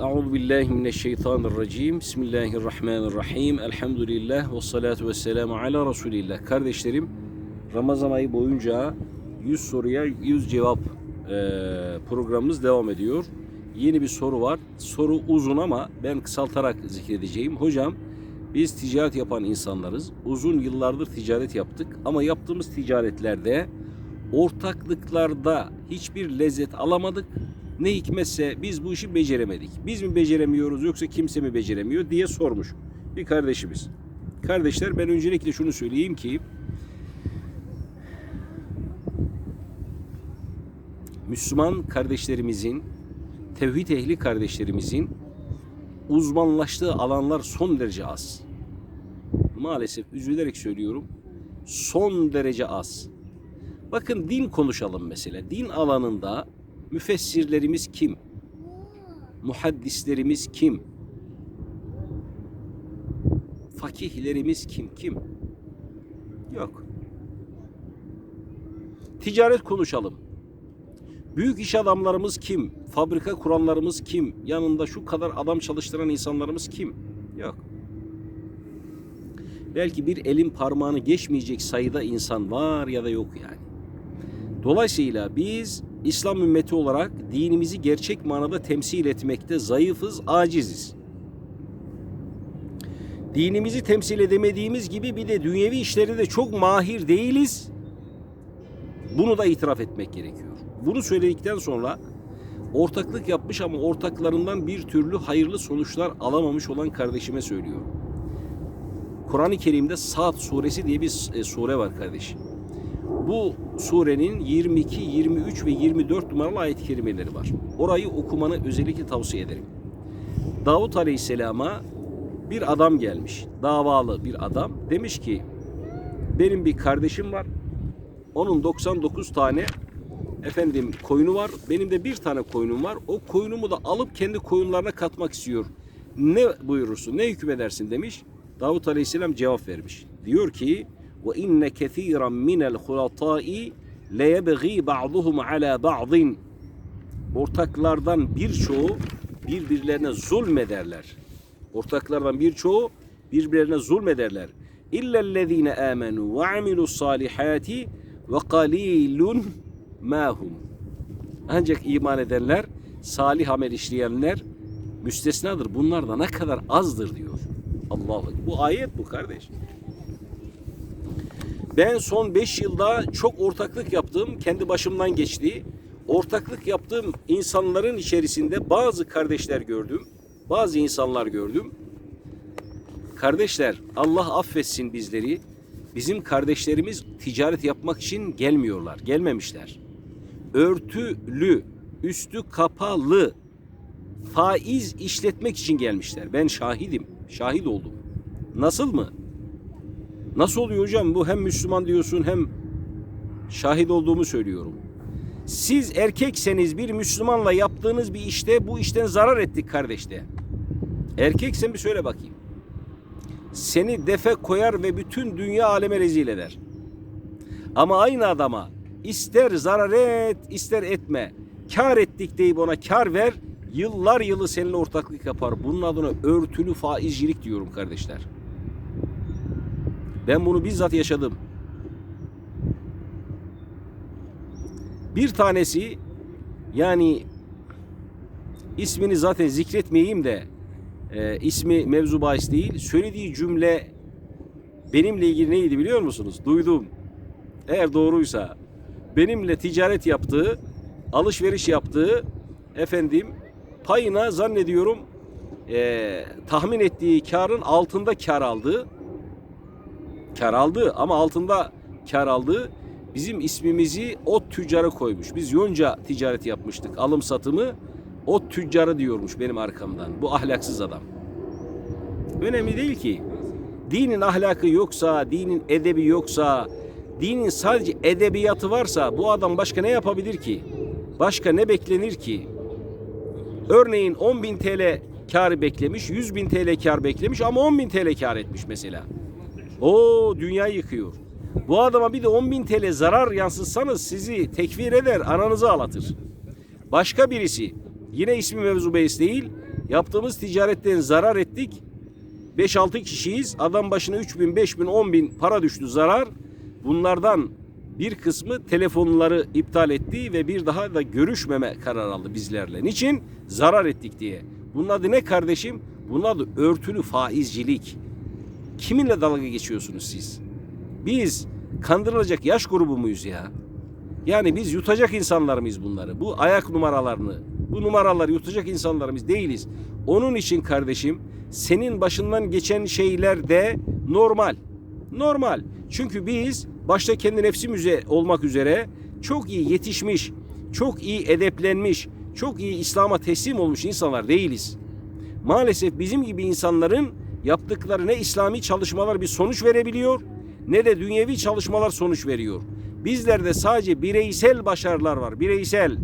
Euzu billahi mineşşeytanirracim. Bismillahirrahmanirrahim. Elhamdülillah ve salatu ve selamu ala Resulillah. Kardeşlerim, Ramazan ayı boyunca 100 soruya 100 cevap programımız devam ediyor. Yeni bir soru var. Soru uzun ama ben kısaltarak zikredeceğim. Hocam, biz ticaret yapan insanlarız. Uzun yıllardır ticaret yaptık ama yaptığımız ticaretlerde ortaklıklarda hiçbir lezzet alamadık. Ne hikmetse biz bu işi beceremedik. Biz mi beceremiyoruz yoksa kimse mi beceremiyor diye sormuş bir kardeşimiz. Kardeşler ben öncelikle şunu söyleyeyim ki Müslüman kardeşlerimizin, tevhid ehli kardeşlerimizin uzmanlaştığı alanlar son derece az. Maalesef üzülerek söylüyorum. Son derece az. Bakın din konuşalım mesela. Din alanında müfessirlerimiz kim? Muhaddislerimiz kim? Fakihlerimiz kim? Kim? Yok. Ticaret konuşalım. Büyük iş adamlarımız kim? Fabrika kuranlarımız kim? Yanında şu kadar adam çalıştıran insanlarımız kim? Yok. Belki bir elin parmağını geçmeyecek sayıda insan var ya da yok yani. Dolayısıyla biz İslam ümmeti olarak dinimizi gerçek manada temsil etmekte zayıfız, aciziz. Dinimizi temsil edemediğimiz gibi bir de dünyevi işleri de çok mahir değiliz. Bunu da itiraf etmek gerekiyor. Bunu söyledikten sonra ortaklık yapmış ama ortaklarından bir türlü hayırlı sonuçlar alamamış olan kardeşime söylüyorum. Kur'an-ı Kerim'de Sad suresi diye bir e, sure var kardeşim. Bu surenin 22, 23 ve 24 numaralı ayet-i kerimeleri var. Orayı okumanı özellikle tavsiye ederim. Davut Aleyhisselam'a bir adam gelmiş. Davalı bir adam. Demiş ki benim bir kardeşim var. Onun 99 tane efendim koyunu var. Benim de bir tane koyunum var. O koyunumu da alıp kendi koyunlarına katmak istiyor. Ne buyurursun, ne hükmedersin demiş. Davut Aleyhisselam cevap vermiş. Diyor ki ve inne kethiran minel hulatai leyebgi ba'duhum ala ba'din. Ortaklardan birçoğu birbirlerine zulmederler. Ortaklardan birçoğu birbirlerine zulmederler. İllellezine amenu ve amilus salihati ve qalilun mahum. Ancak iman edenler, salih amel işleyenler müstesnadır. Bunlar da ne kadar azdır diyor. Ekber. Bu ayet bu kardeş. Ben son 5 yılda çok ortaklık yaptım. Kendi başımdan geçti. Ortaklık yaptığım insanların içerisinde bazı kardeşler gördüm. Bazı insanlar gördüm. Kardeşler Allah affetsin bizleri. Bizim kardeşlerimiz ticaret yapmak için gelmiyorlar. Gelmemişler. Örtülü, üstü kapalı faiz işletmek için gelmişler. Ben şahidim. Şahit oldum. Nasıl mı? Nasıl oluyor hocam? Bu hem Müslüman diyorsun hem şahit olduğumu söylüyorum. Siz erkekseniz bir Müslümanla yaptığınız bir işte bu işten zarar ettik kardeşte. Erkeksen bir söyle bakayım. Seni defe koyar ve bütün dünya aleme rezil eder. Ama aynı adama ister zarar et ister etme. Kar ettik deyip ona kar ver. Yıllar yılı seninle ortaklık yapar. Bunun adına örtülü faizcilik diyorum kardeşler. Ben bunu bizzat yaşadım. Bir tanesi yani ismini zaten zikretmeyeyim de e, ismi mevzu bahis değil. Söylediği cümle benimle ilgili neydi biliyor musunuz? Duydum. Eğer doğruysa benimle ticaret yaptığı, alışveriş yaptığı efendim payına zannediyorum e, tahmin ettiği karın altında kar aldı. Kar aldı ama altında kar aldı. Bizim ismimizi o tüccara koymuş. Biz yonca ticareti yapmıştık. Alım satımı o tüccarı diyormuş benim arkamdan. Bu ahlaksız adam. Önemli değil ki. Dinin ahlakı yoksa, dinin edebi yoksa, dinin sadece edebiyatı varsa bu adam başka ne yapabilir ki? Başka ne beklenir ki? Örneğin 10 bin TL karı beklemiş, 100 bin TL kar beklemiş ama 10 bin TL kar etmiş mesela. O dünya yıkıyor. Bu adama bir de 10 bin TL zarar yansıtsanız sizi tekfir eder, ananızı ağlatır. Başka birisi, yine ismi mevzu bahis değil, Yaptığımız ticaretten zarar ettik. 5-6 kişiyiz. Adam başına 3 bin, 5 bin, 10 bin para düştü zarar. Bunlardan bir kısmı telefonları iptal etti ve bir daha da görüşmeme kararı aldı bizlerle. Niçin? Zarar ettik diye. Bunun adı ne kardeşim? Bunun adı örtülü faizcilik. Kiminle dalga geçiyorsunuz siz? Biz kandırılacak yaş grubu muyuz ya? Yani biz yutacak insanlar mıyız bunları? Bu ayak numaralarını, bu numaraları yutacak insanlarımız değiliz. Onun için kardeşim senin başından geçen şeyler de normal. Normal. Çünkü biz başta kendi nefsimize olmak üzere çok iyi yetişmiş, çok iyi edeplenmiş, çok iyi İslam'a teslim olmuş insanlar değiliz. Maalesef bizim gibi insanların yaptıkları ne İslami çalışmalar bir sonuç verebiliyor ne de dünyevi çalışmalar sonuç veriyor. Bizlerde sadece bireysel başarılar var. Bireysel.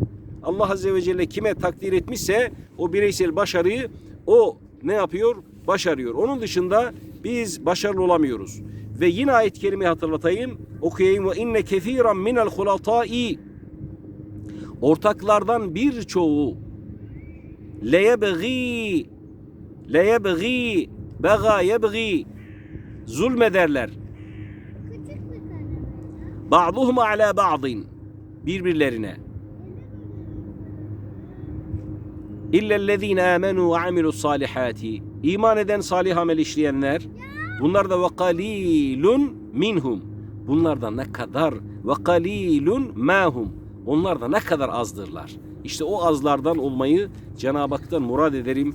Allah Azze ve Celle kime takdir etmişse o bireysel başarıyı o ne yapıyor? Başarıyor. Onun dışında biz başarılı olamıyoruz. Ve yine ayet-i kerimeyi hatırlatayım. Okuyayım. Ve inne kefiran minel hulatai ortaklardan birçoğu leyebgi leyebgi bega yebgi zulmederler. Ba'duhum ala ba'din birbirlerine. İllellezine amenu ve amilus salihati. İman eden salih amel işleyenler. Bunlar da ve kalilun minhum. Bunlar da ne kadar ve kalilun mahum. Onlar da ne kadar azdırlar. İşte o azlardan olmayı Cenab-ı Hak'tan murad ederim.